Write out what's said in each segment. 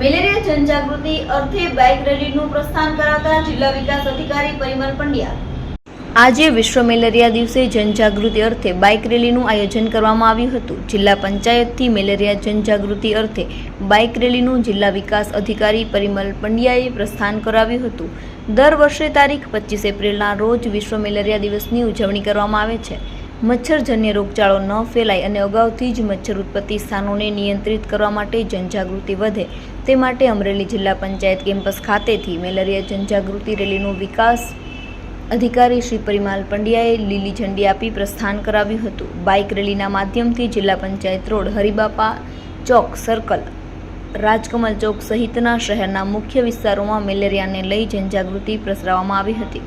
Malaria જનજાગૃતિ અર્થે bike રેલીનું પ્રસ્થાન કરાવતા જિલ્લા વિકાસ અધિકારી પરિમલ પંડ્યા. આજે વિશ્વ મેલેરિયા દિવસે જનજાગૃતિ અર્થે બાઇક રેલીનું આયોજન કરવામાં આવ્યું હતું. જિલ્લા પંચાયતથી મેલેરિયા જનજાગૃતિ અર્થે બાઇક રેલીનું જિલ્લા વિકાસ અધિકારી પરિમલ પંડ્યાએ પ્રસ્થાન કરાવ્યું હતું. દર વર્ષે તારીખ પચીસ એપ્રિલના રોજ વિશ્વ મેલેરિયા દિવસની ઉજવણી કરવામાં આવે છે. મચ્છરજન્ય રોગચાળો ન ફેલાય અને અગાઉથી જ મચ્છર ઉત્પત્તિ સ્થાનોને નિયંત્રિત કરવા માટે જનજાગૃતિ વધે. તે માટે અમરેલી જિલ્લા પંચાયત કેમ્પસ ખાતેથી મેલેરિયા જનજાગૃતિ રેલીનું વિકાસ અધિકારી શ્રી પરિમાલ પંડ્યાએ લીલી ઝંડી આપી પ્રસ્થાન કરાવ્યું હતું. બાઇક રેલીના માધ્યમથી જિલ્લા પંચાયત રોડ, હરિબાપા ચોક, સર્કલ, રાજકમલ ચોક સહિતના શહેરના મુખ્ય વિસ્તારોમાં મેલેરિયાને લઈ જનજાગૃતિ પ્રસરાવવામાં આવી હતી.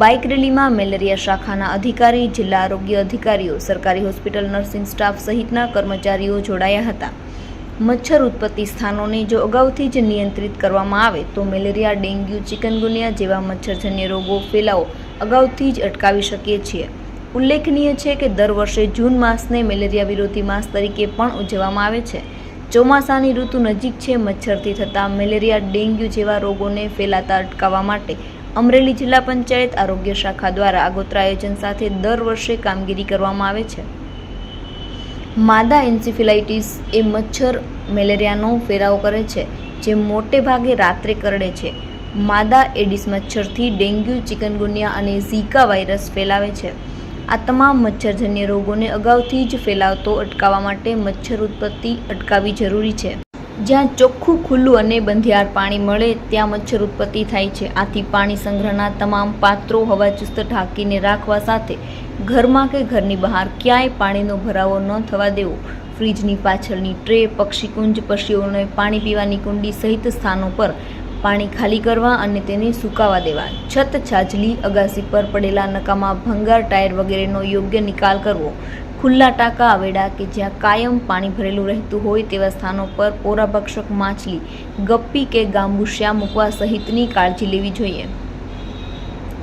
બાઇક રેલીમાં મેલેરિયા શાખાના અધિકારી, જિલ્લા આરોગ્ય અધિકારીઓ, સરકારી હોસ્પિટલ નર્સિંગ સ્ટાફ સહિતના કર્મચારીઓ જોડાયા હતા. મચ્છર ઉત્પત્તિ સ્થાનોને જો અગાઉથી જ નિયંત્રિત કરવામાં આવે, તો મેલેરિયા, ડેન્ગ્યુ, ચિકનગુનિયા જેવા મચ્છરજન્ય રોગો ફેલાવો અગાઉથી જ અટકાવી શકીએ છીએ. ઉલ્લેખનીય છે કે દર વર્ષે જૂન માસને મેલેરિયા વિરોધી માસ તરીકે પણ ઉજવવામાં આવે છે. ચોમાસાની ઋતુ નજીક છે મચ્છરથી થતા મેલેરિયા, ડેન્ગ્યુ જેવા રોગોને ફેલાતા અટકાવવા માટે અમરેલી જિલ્લા પંચાયત આરોગ્ય શાખા દ્વારા આગોતરા આયોજન સાથે દર વર્ષે કામગીરી કરવામાં આવે છે. માદા એન્સિફિલાઇટિસ એ મચ્છર મેલેરિયાનો ફેલાવો કરે છે, જે મોટે ભાગે રાત્રે કરડે છે. માદા એડિસ મચ્છરથી ડેન્ગ્યુ, ચિકનગુનિયા અને ઝીકા વાયરસ ફેલાવે છે. આ તમામ મચ્છરજન્ય રોગોને અગાઉથી જ ફેલાવતો અટકાવવા માટે મચ્છર ઉત્પત્તિ અટકાવવી જરૂરી છે. જ્યાં ચોખ્ખું ખુલ્લું અને બંધિયાર પાણી મળે, ત્યાં મચ્છર ઉત્પત્તિ થાય છે. આથી પાણી સંગ્રહના તમામ પાત્રો હવાચુસ્ત ઢાંકીને રાખવા સાથે ઘરમાં કે ઘરની બહાર ક્યાંય પાણીનો ભરાવો ન થવા દેવો. ફ્રીજની પાછળની ટ્રે પક્ષીકુંજ પશુઓને પાણી પીવાની કુંડી સહિત સ્થાનો પર પાણી ખાલી કરવા અને તેને સુકાવા દેવા. છત, છાજલી, અગાસી પર પડેલા નકામા ભંગાર, ટાયર વગેરેનો યોગ્ય નિકાલ કરવો. ખુલ્લા ટાંકા આવેડા કે જ્યાં કાયમ પાણી ભરેલું રહેતું હોય તેવા સ્થાનો પર પોરાભક્ષક માછલી, ગપ્પી કે ગાંબુશિયા મૂકવા સહિતની કાળજી લેવી જોઈએ.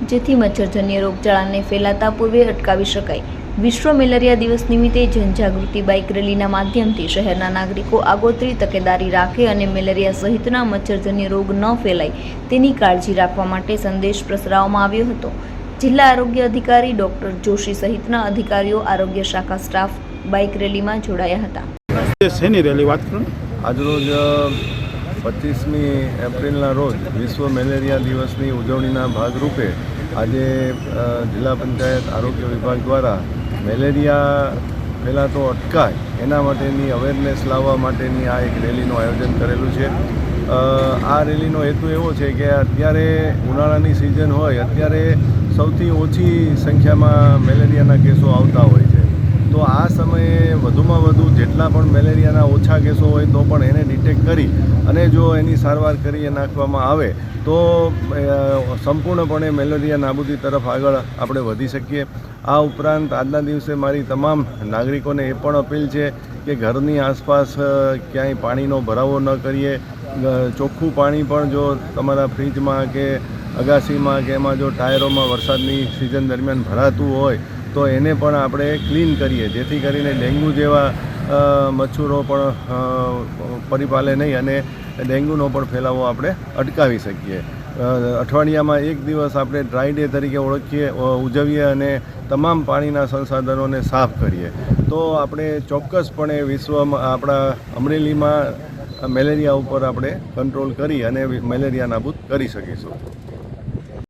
જેથી મચ્છરજન્ય રોગચાળાને ફેલાતા પૂર્વે અટકાવી શકાય. વિશ્વ મેલેરિયા દિવસ નિમિત્તે જનજાગૃતિ બાઇક રેલીના માધ્યમથી શહેરના નાગરિકો આગોતરી તકેદારી રાખે અને મેલેરિયા સહિતના મચ્છરજન્ય રોગ ન ફેલાય તેની કાળજી રાખવા માટે સંદેશ પ્રસરાવવામાં આવ્યો હતો. જિલ્લા આરોગ્ય અધિકારી ડોક્ટર જોશી સહિતના અધિકારીઓ આરોગ્ય શાખા સ્ટાફ બાઇક રેલીમાં જોડાયા હતા. શેની રેલી વાત કરો આજરોજ પચીસમી એપ્રિલના રોજ વિશ્વ મેલેરિયા દિવસની ઉજવણીના ભાગરૂપે આજે જિલ્લા પંચાયત આરોગ્ય વિભાગ દ્વારા મેલેરિયા ફેલાતો અટકાય એના માટેની અવેરનેસ લાવવા માટેની આ એક રેલીનું આયોજન કરેલું છે. આ રેલીનો હેતુ એવો છે કે અત્યારે ઉનાળાની સિઝન હોય, અત્યારે સૌથી ઓછી સંખ્યામાં મેલેરિયાના કેસો આવતા હોય છે. તો આ સમયે વધુમાં વધુ જેટલા પણ મેલેરિયાના ઓછા કેસો હોય તો પણ એને ડિટેક્ટ કરી અને જો એની સારવાર કરી નાખવામાં આવે, તો સંપૂર્ણપણે મેલેરિયા નાબૂદી તરફ આગળ આપણે વધી શકીએ. આ ઉપરાંત આજના દિવસે મારી તમામ નાગરિકોને એ પણ અપીલ છે કે ઘરની આસપાસ ક્યાંય પાણીનો ભરાવો ન કરીએ. ચોખ્ખું પાણી પણ જો તમારા ફ્રીજમાં કે અગાસીમાં કે એમાં જો ટાયરોમાં વરસાદની સિઝન દરમિયાન ભરાતું હોય, તો એને પણ આપણે ક્લીન કરીએ. જેથી કરીને ડેન્ગ્યુ જેવા મચ્છરો પણ પરિપાલે નહીં અને ડેન્ગ્યુનો પણ ફેલાવો આપણે અટકાવી શકીએ. અઠવાડિયામાં એક દિવસ આપણે ડ્રાય ડે તરીકે ઓળખીએ ઉજવીએ અને તમામ પાણીના સંસાધનોને સાફ કરીએ. તો આપણે ચોક્કસપણે વિશ્વમાં આપણા અમરેલીમાં મેલેરિયા ઉપર આપણે કંટ્રોલ કરી અને મેલેરિયા નાબૂદ કરી શકીશું.